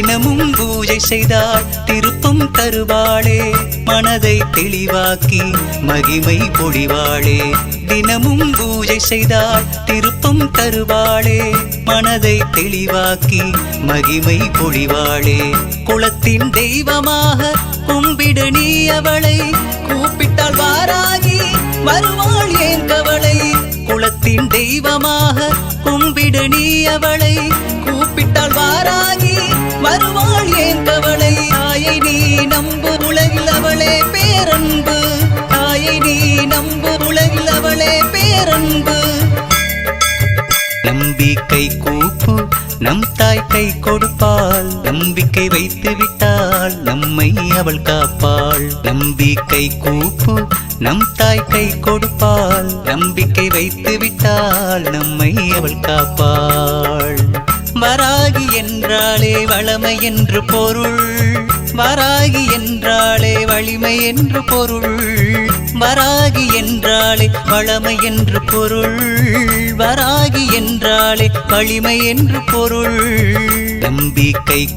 தினமும் பூஜை செய்தால் திருப்பம் தருவாளே. மனதை தெளிவாக்கி மகிமை பொழிவாளே. தினமும் பூஜை செய்தால் திருப்பம் தருவாளே. மனதை தெளிவாக்கி மகிமை பொழிவாளே. குளத்தின் தெய்வமாக கும்பிடு நீ அவளை. கூப்பிட்டால் வாராகி வருவாள் ஏன் கவலை? குளத்தின் தெய்வமாக கும்பிடு நீ அவளை. கூப்பிட்டால் வாராகி வருவாள் ஏன் கவலை? தாயை நீ நம்பு உலகில் அவளே பேரன்பு. தாயை நீ நம்பு உலகில் அவளே பேரன்பு. நம்பிக்கை கூப்பு நம் தாய் கை கொடுப்பாள். நம்பிக்கை வைத்து விட்டால் நம்மை அவள் காப்பாள். நம்பிக்கை கூப்பு நம் தாய் கை கொடுப்பாள். நம்பிக்கை வைத்து விட்டால் நம்மை அவள் காப்பாள். வராகி என்றாலே வளமை என்று பொருள். வராகி என்றாலே வலிமை என்று பொருள். வராகி என்றாலே வளமை என்று பொருள். வராகி என்றாலே வலிமை என்று பொருள். நம்பிக்கை